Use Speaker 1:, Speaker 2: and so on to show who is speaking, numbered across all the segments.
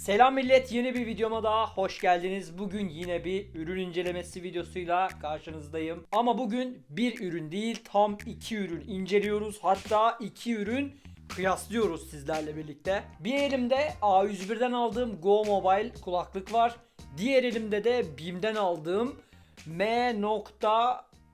Speaker 1: Selam millet yeni bir videoma daha hoş geldiniz. Bugün yine bir ürün incelemesi videosuyla karşınızdayım. Ama bugün bir ürün değil tam iki ürün inceliyoruz. Hatta iki ürün kıyaslıyoruz sizlerle birlikte. Bir elimde A101'den aldığım Go Mobile kulaklık var. Diğer elimde de BİM'den aldığım M.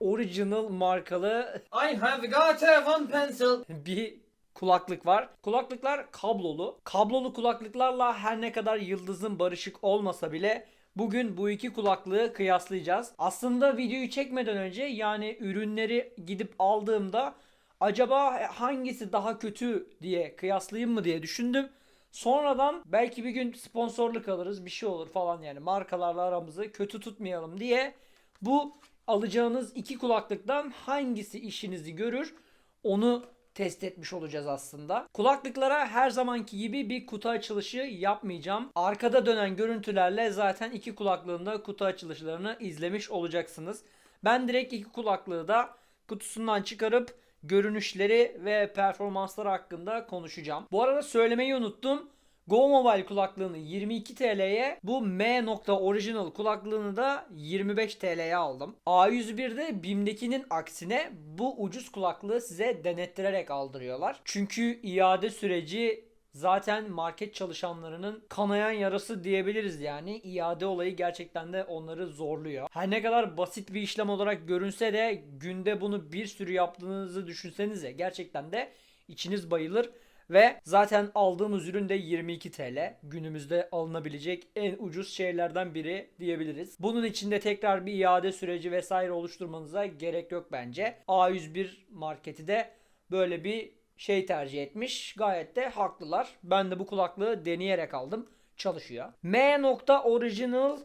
Speaker 1: Original markalı
Speaker 2: I have got a one pencil.
Speaker 1: bir kulaklık var. Kulaklıklar kablolu. Kablolu kulaklıklarla her ne kadar yıldızın barışık olmasa bile bugün bu iki kulaklığı kıyaslayacağız. Aslında videoyu çekmeden önce yani ürünleri gidip aldığımda acaba hangisi daha kötü diye kıyaslayayım mı diye düşündüm. Sonradan belki bir gün sponsorluk alırız bir şey olur falan yani markalarla aramızı kötü tutmayalım diye bu alacağınız iki kulaklıktan hangisi işinizi görür onu test etmiş olacağız aslında. Kulaklıklara her zamanki gibi bir kutu açılışı yapmayacağım. Arkada dönen görüntülerle zaten iki kulaklığın da kutu açılışlarını izlemiş olacaksınız. Ben direkt iki kulaklığı da kutusundan çıkarıp görünüşleri ve performansları hakkında konuşacağım. Bu arada söylemeyi unuttum. Go Mobile kulaklığını 22 TL'ye, bu M. Original kulaklığını da 25 TL'ye aldım. A101'de BİM'dekinin aksine bu ucuz kulaklığı size denettirerek aldırıyorlar. Çünkü iade süreci zaten market çalışanlarının kanayan yarası diyebiliriz yani. İade olayı gerçekten de onları zorluyor. Her ne kadar basit bir işlem olarak görünse de günde bunu bir sürü yaptığınızı düşünsenize gerçekten de içiniz bayılır. Ve zaten aldığımız ürün de 22 TL. Günümüzde alınabilecek en ucuz şeylerden biri diyebiliriz. Bunun içinde tekrar bir iade süreci vesaire oluşturmanıza gerek yok bence. A101 marketi de böyle bir şey tercih etmiş. Gayet de haklılar. Ben de bu kulaklığı deneyerek aldım. Çalışıyor. M. Original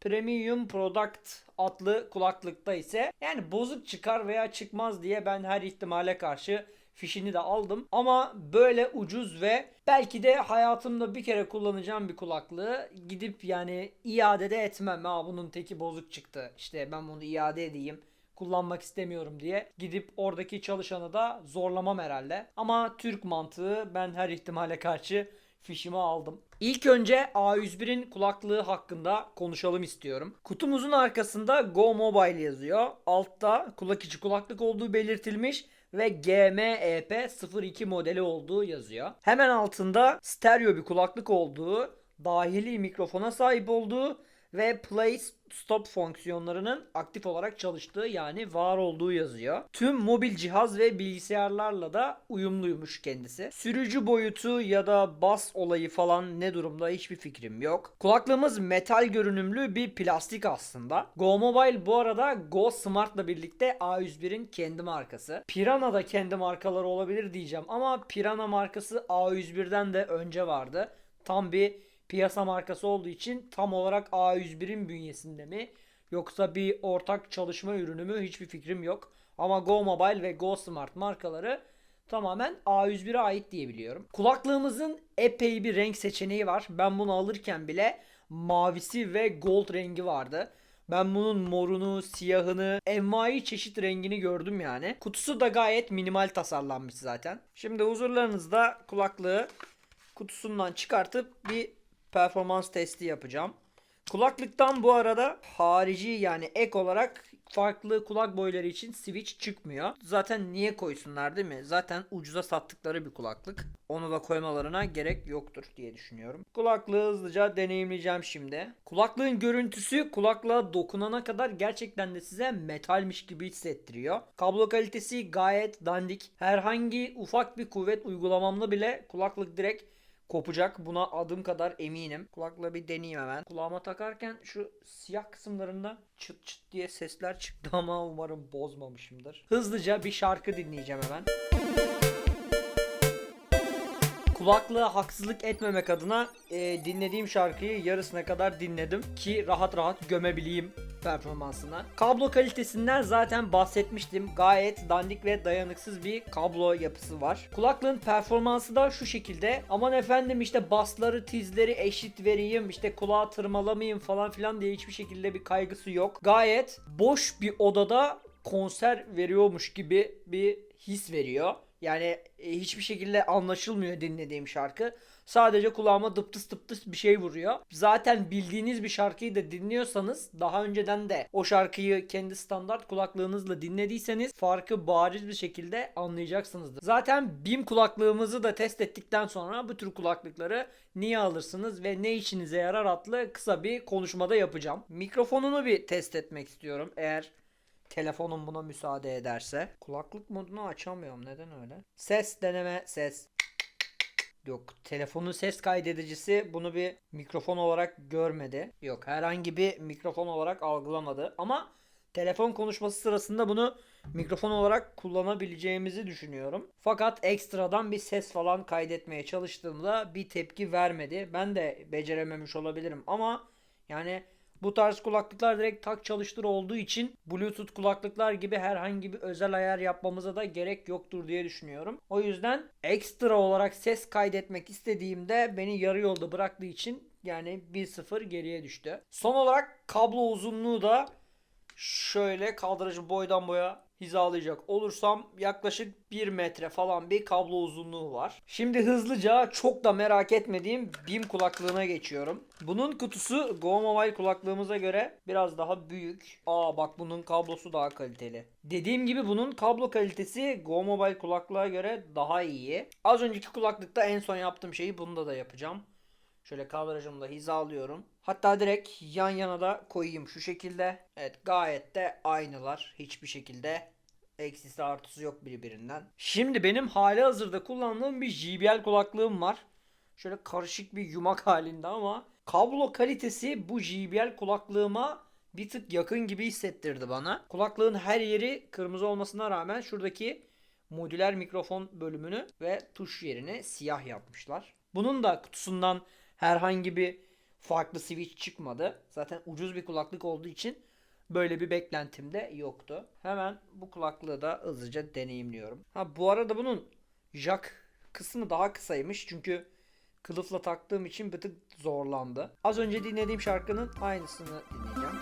Speaker 1: Premium Product adlı kulaklıkta ise yani bozuk çıkar veya çıkmaz diye ben her ihtimale karşı fişini de aldım. Ama böyle ucuz ve belki de hayatımda bir kere kullanacağım bir kulaklığı gidip yani iade de etmem. Ha bunun teki bozuk çıktı. İşte ben bunu iade edeyim kullanmak istemiyorum diye gidip oradaki çalışanı da zorlamam herhalde. Ama Türk mantığı ben her ihtimale karşı fişimi aldım. İlk önce A101'in kulaklığı hakkında konuşalım istiyorum. Kutumuzun arkasında Go Mobile yazıyor. Altta kulak içi kulaklık olduğu belirtilmiş ve GMEP02 modeli olduğu yazıyor. Hemen altında stereo bir kulaklık olduğu, dahili mikrofona sahip olduğu ve play stop fonksiyonlarının aktif olarak çalıştığı yani var olduğu yazıyor. Tüm mobil cihaz ve bilgisayarlarla da uyumluymuş kendisi. Sürücü boyutu ya da bas olayı falan ne durumda hiçbir fikrim yok. Kulaklığımız metal görünümlü bir plastik aslında. Go Mobile bu arada Go Smart'la birlikte A101'in kendi markası. Pirana da kendi markaları olabilir diyeceğim ama Pirana markası A101'den de önce vardı. Tam bir piyasa markası olduğu için tam olarak A101'in bünyesinde mi yoksa bir ortak çalışma ürünü mü hiçbir fikrim yok. Ama Go Mobile ve Go Smart markaları tamamen A101'e ait diye biliyorum. Kulaklığımızın epey bir renk seçeneği var. Ben bunu alırken bile mavisi ve gold rengi vardı. Ben bunun morunu, siyahını, envai çeşit rengini gördüm yani. Kutusu da gayet minimal tasarlanmış zaten. Şimdi huzurlarınızda kulaklığı kutusundan çıkartıp bir performans testi yapacağım. Kulaklıktan bu arada harici yani ek olarak farklı kulak boyları için switch çıkmıyor. Zaten niye koysunlar değil mi? Zaten ucuza sattıkları bir kulaklık. Onu da koymalarına gerek yoktur diye düşünüyorum. Kulaklığı hızlıca deneyimleyeceğim şimdi. Kulaklığın görüntüsü kulaklığa dokunana kadar gerçekten de size metalmiş gibi hissettiriyor. Kablo kalitesi gayet dandik. Herhangi ufak bir kuvvet uygulamamla bile kulaklık direkt kopacak. Buna adım kadar eminim. Kulakla bir deneyeyim hemen. Kulağıma takarken şu siyah kısımlarında çıt çıt diye sesler çıktı ama umarım bozmamışımdır. Hızlıca bir şarkı dinleyeceğim hemen. Kulaklığa haksızlık etmemek adına e, dinlediğim şarkıyı yarısına kadar dinledim ki rahat rahat gömebileyim performansına. Kablo kalitesinden zaten bahsetmiştim. Gayet dandik ve dayanıksız bir kablo yapısı var. Kulaklığın performansı da şu şekilde. Aman efendim işte basları tizleri eşit vereyim işte kulağı tırmalamayayım falan filan diye hiçbir şekilde bir kaygısı yok. Gayet boş bir odada konser veriyormuş gibi bir his veriyor. Yani e, hiçbir şekilde anlaşılmıyor dinlediğim şarkı. Sadece kulağıma dıptıs dıptıs bir şey vuruyor. Zaten bildiğiniz bir şarkıyı da dinliyorsanız daha önceden de o şarkıyı kendi standart kulaklığınızla dinlediyseniz farkı bariz bir şekilde anlayacaksınızdır. Zaten BİM kulaklığımızı da test ettikten sonra bu tür kulaklıkları niye alırsınız ve ne işinize yarar adlı kısa bir konuşmada yapacağım. Mikrofonunu bir test etmek istiyorum eğer telefonum buna müsaade ederse. Kulaklık modunu açamıyorum neden öyle? Ses deneme ses. Yok telefonun ses kaydedicisi bunu bir mikrofon olarak görmedi. Yok herhangi bir mikrofon olarak algılamadı. Ama telefon konuşması sırasında bunu mikrofon olarak kullanabileceğimizi düşünüyorum. Fakat ekstradan bir ses falan kaydetmeye çalıştığımda bir tepki vermedi. Ben de becerememiş olabilirim ama yani bu tarz kulaklıklar direkt tak çalıştır olduğu için Bluetooth kulaklıklar gibi herhangi bir özel ayar yapmamıza da gerek yoktur diye düşünüyorum. O yüzden ekstra olarak ses kaydetmek istediğimde beni yarı yolda bıraktığı için yani 1-0 geriye düştü. Son olarak kablo uzunluğu da şöyle kaldırıcı boydan boya hizalayacak olursam yaklaşık 1 metre falan bir kablo uzunluğu var. Şimdi hızlıca çok da merak etmediğim BİM kulaklığına geçiyorum. Bunun kutusu Go Mobile kulaklığımıza göre biraz daha büyük. Aa bak bunun kablosu daha kaliteli. Dediğim gibi bunun kablo kalitesi Go Mobile kulaklığa göre daha iyi. Az önceki kulaklıkta en son yaptığım şeyi bunda da yapacağım. Şöyle kadrajımı da hizalıyorum. Hatta direkt yan yana da koyayım şu şekilde. Evet gayet de aynılar. Hiçbir şekilde eksisi artısı yok birbirinden. Şimdi benim hali hazırda kullandığım bir JBL kulaklığım var. Şöyle karışık bir yumak halinde ama kablo kalitesi bu JBL kulaklığıma bir tık yakın gibi hissettirdi bana. Kulaklığın her yeri kırmızı olmasına rağmen şuradaki modüler mikrofon bölümünü ve tuş yerini siyah yapmışlar. Bunun da kutusundan herhangi bir farklı switch çıkmadı. Zaten ucuz bir kulaklık olduğu için böyle bir beklentim de yoktu. Hemen bu kulaklığı da hızlıca deneyimliyorum. Ha bu arada bunun jack kısmı daha kısaymış çünkü kılıfla taktığım için bir tık zorlandı. Az önce dinlediğim şarkının aynısını dinleyeceğim.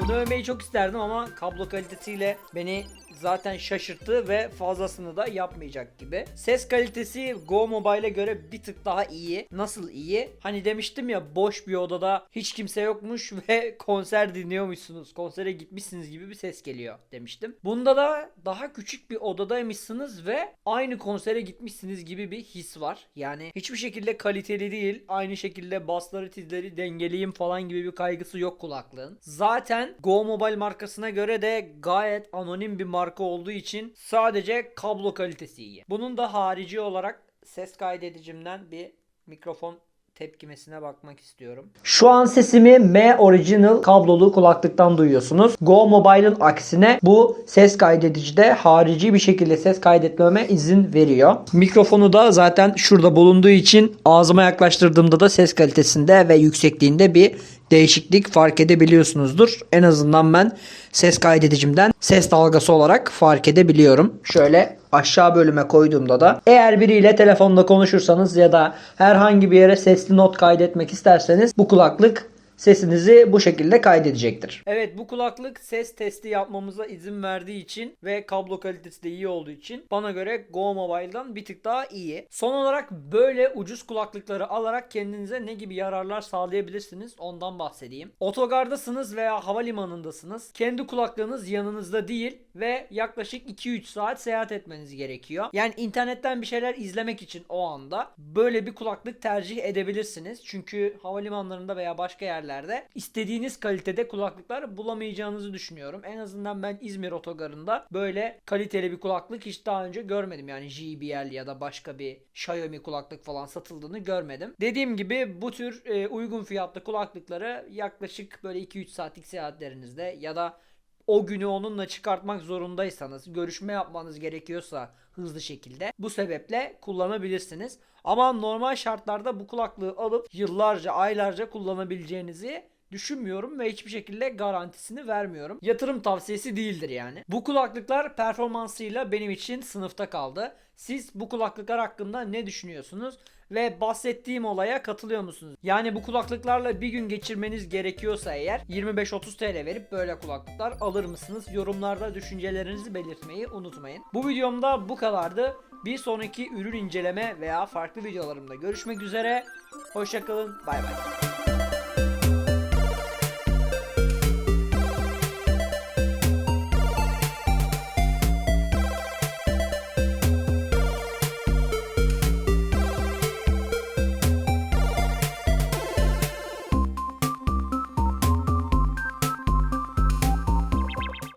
Speaker 1: Bunu övmeyi çok isterdim ama kablo kalitesiyle beni zaten şaşırttı ve fazlasını da yapmayacak gibi. Ses kalitesi Go Mobile'e göre bir tık daha iyi. Nasıl iyi? Hani demiştim ya boş bir odada hiç kimse yokmuş ve konser dinliyormuşsunuz. Konsere gitmişsiniz gibi bir ses geliyor demiştim. Bunda da daha küçük bir odadaymışsınız ve aynı konsere gitmişsiniz gibi bir his var. Yani hiçbir şekilde kaliteli değil. Aynı şekilde basları tizleri dengeleyim falan gibi bir kaygısı yok kulaklığın. Zaten Go Mobile markasına göre de gayet anonim bir marka olduğu için sadece kablo kalitesi iyi. Bunun da harici olarak ses kaydedicimden bir mikrofon tepkimesine bakmak istiyorum. Şu an sesimi M Original kablolu kulaklıktan duyuyorsunuz. Go Mobile'ın aksine bu ses kaydedicide harici bir şekilde ses kaydetmeme izin veriyor. Mikrofonu da zaten şurada bulunduğu için ağzıma yaklaştırdığımda da ses kalitesinde ve yüksekliğinde bir değişiklik fark edebiliyorsunuzdur. En azından ben ses kaydedicimden ses dalgası olarak fark edebiliyorum. Şöyle aşağı bölüme koyduğumda da eğer biriyle telefonda konuşursanız ya da herhangi bir yere sesli not kaydetmek isterseniz bu kulaklık sesinizi bu şekilde kaydedecektir. Evet bu kulaklık ses testi yapmamıza izin verdiği için ve kablo kalitesi de iyi olduğu için bana göre Go Mobile'dan bir tık daha iyi. Son olarak böyle ucuz kulaklıkları alarak kendinize ne gibi yararlar sağlayabilirsiniz ondan bahsedeyim. Otogardasınız veya havalimanındasınız. Kendi kulaklığınız yanınızda değil ve yaklaşık 2-3 saat seyahat etmeniz gerekiyor. Yani internetten bir şeyler izlemek için o anda böyle bir kulaklık tercih edebilirsiniz. Çünkü havalimanlarında veya başka yerlerde istediğiniz kalitede kulaklıklar bulamayacağınızı düşünüyorum. En azından ben İzmir otogarında böyle kaliteli bir kulaklık hiç daha önce görmedim. Yani JBL ya da başka bir Xiaomi kulaklık falan satıldığını görmedim. Dediğim gibi bu tür e, uygun fiyatlı kulaklıkları yaklaşık böyle 2-3 saatlik seyahatlerinizde ya da o günü onunla çıkartmak zorundaysanız, görüşme yapmanız gerekiyorsa hızlı şekilde bu sebeple kullanabilirsiniz. Ama normal şartlarda bu kulaklığı alıp yıllarca, aylarca kullanabileceğinizi düşünmüyorum ve hiçbir şekilde garantisini vermiyorum. Yatırım tavsiyesi değildir yani. Bu kulaklıklar performansıyla benim için sınıfta kaldı. Siz bu kulaklıklar hakkında ne düşünüyorsunuz? ve bahsettiğim olaya katılıyor musunuz? Yani bu kulaklıklarla bir gün geçirmeniz gerekiyorsa eğer 25-30 TL verip böyle kulaklıklar alır mısınız? Yorumlarda düşüncelerinizi belirtmeyi unutmayın. Bu videomda bu kadardı. Bir sonraki ürün inceleme veya farklı videolarımda görüşmek üzere. Hoşçakalın. Bay bay.